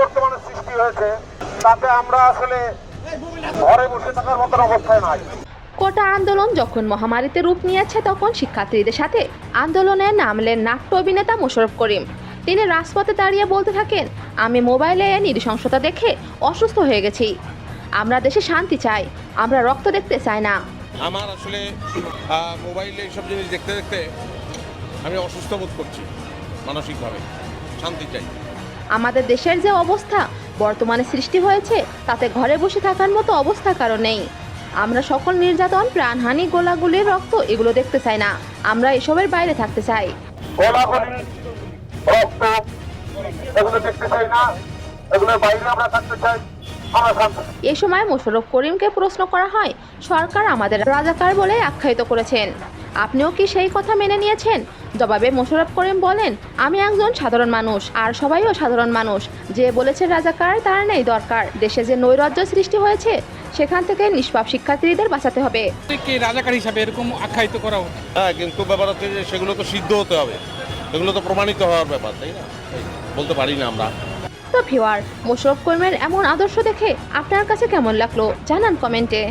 বর্তমানে সৃষ্টি হয়েছে তাতে আমরা আসলে ঘরে বসে থাকার মতন অবস্থায় নাই। কোটা আন্দোলন যখন মহামারীতে রূপ নিয়েছে তখন শিক্ষার্থীদের সাথে আন্দোলনে নামলেন নাট্য অভিনেতা মোশাররফ করিম। তিনি রাজপথে দাঁড়িয়ে বলতে থাকেন আমি মোবাইলে নৃশংসতা দেখে অসুস্থ হয়ে গেছি। আমরা দেশে শান্তি চাই আমরা রক্ত দেখতে চাই না। আমার আসলে মোবাইলে এইসব জিনিস দেখতে দেখতে আমি অসুস্থ বোধ করছি মানসিকভাবে। শান্তি চাই। আমাদের দেশের যে অবস্থা বর্তমানে সৃষ্টি হয়েছে তাতে ঘরে বসে থাকার মতো অবস্থা কারও নেই। আমরা সকল নির্যাতন প্রাণহানি গোলাগুলির রক্ত এগুলো দেখতে চাই না। আমরা এসবের বাইরে থাকতে চাই। গোলাগুলি রক্ত এগুলো দেখতে চাই না। এগুলোর বাইরে আমরা থাকতে চাই। এ সময় মোশাররফ করিমকে প্রশ্ন করা হয় সরকার আমাদের রাজাকার বলে আখ্যায়িত করেছেন। আপনিও কি সেই কথা মেনে নিয়েছেন? জবাবে মোশারফ করিম বলেন আমি একজন সাধারণ মানুষ আর সবাইও সাধারণ মানুষ। যে বলেছে রাজাকার তার নেই দরকার। দেশে যে নৈরাজ্য সৃষ্টি হয়েছে সেখান থেকে নিষ্পাপ শিক্ষার্থীদের বাঁচাতে হবে। রাজাকার হিসাবে এরকম আখ্যায়িত করা হ্যাঁ কিন্তু ব্যাপার হচ্ছে যে সেগুলো তো সিদ্ধ হতে হবে। এগুলো তো প্রমাণিত হওয়ার ব্যাপার তাই না? বলতে পারি না আমরা। তো ভিওয়ার মোশাররফ করিমের এমন আদর্শ দেখে আপনার কাছে কেমন লাগল? জানান কমেন্টে।